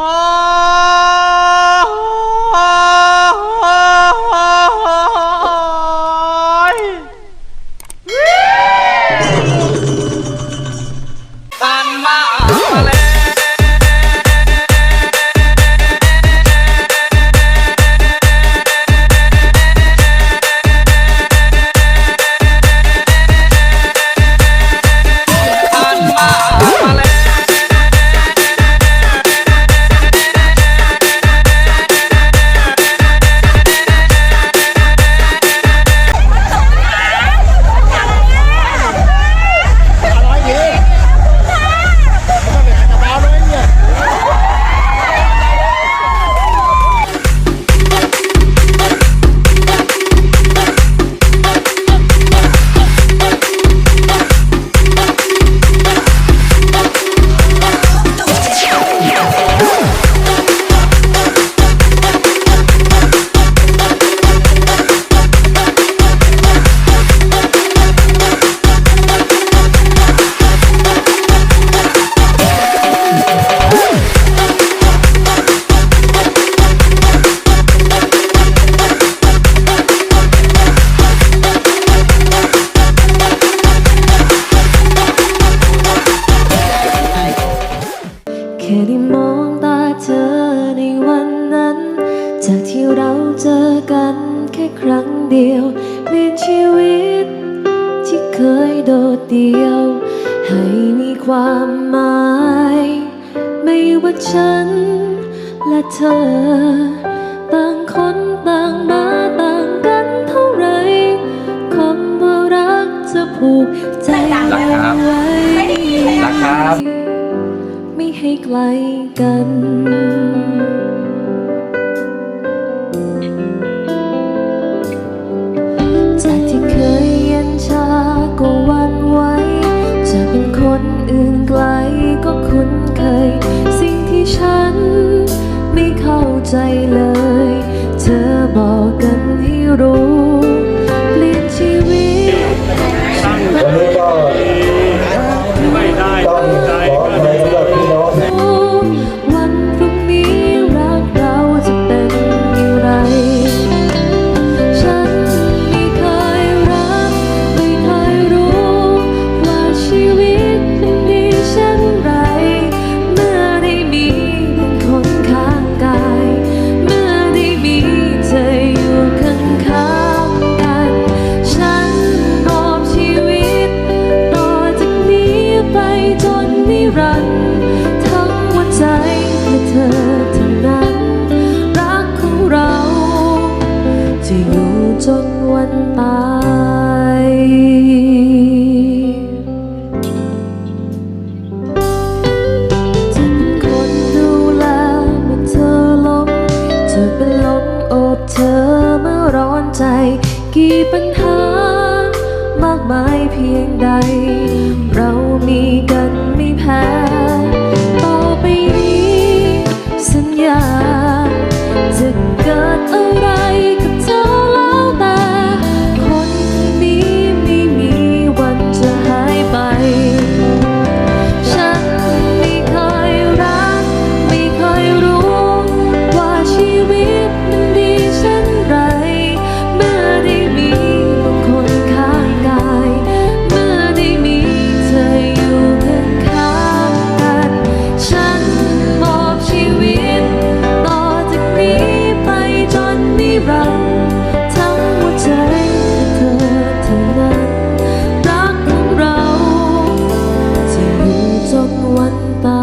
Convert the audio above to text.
ตั จากที่เราเจอกันแค่ครั้งเดียวเปลี่ยนชีวิต ที่เคยโดดเดี่ยว ให้มีความหมาย ไม่ว่าฉันและเธอ ต่างคนต่างมาต่างกันเท่าไหรคำว่ารักจะผูกใจเอาไว้รักครับ ไม่ให้ไกลกัน จนนิรันดร์ทั้งหัวใจเพื่อเธอเท่านั้น รักของเรา จะอยู่จนวันตายจะเป็นคนดูแลเมื่อเธอล้มจะเป็นลมอบเธอเมื่อร้อนใจ กี่ปัญหา มายเพียงใด เรามีกันไม่แพ้ รักทั้งหัวใจเธอเท่านั้นรักของเราจะอยู่จนวันตา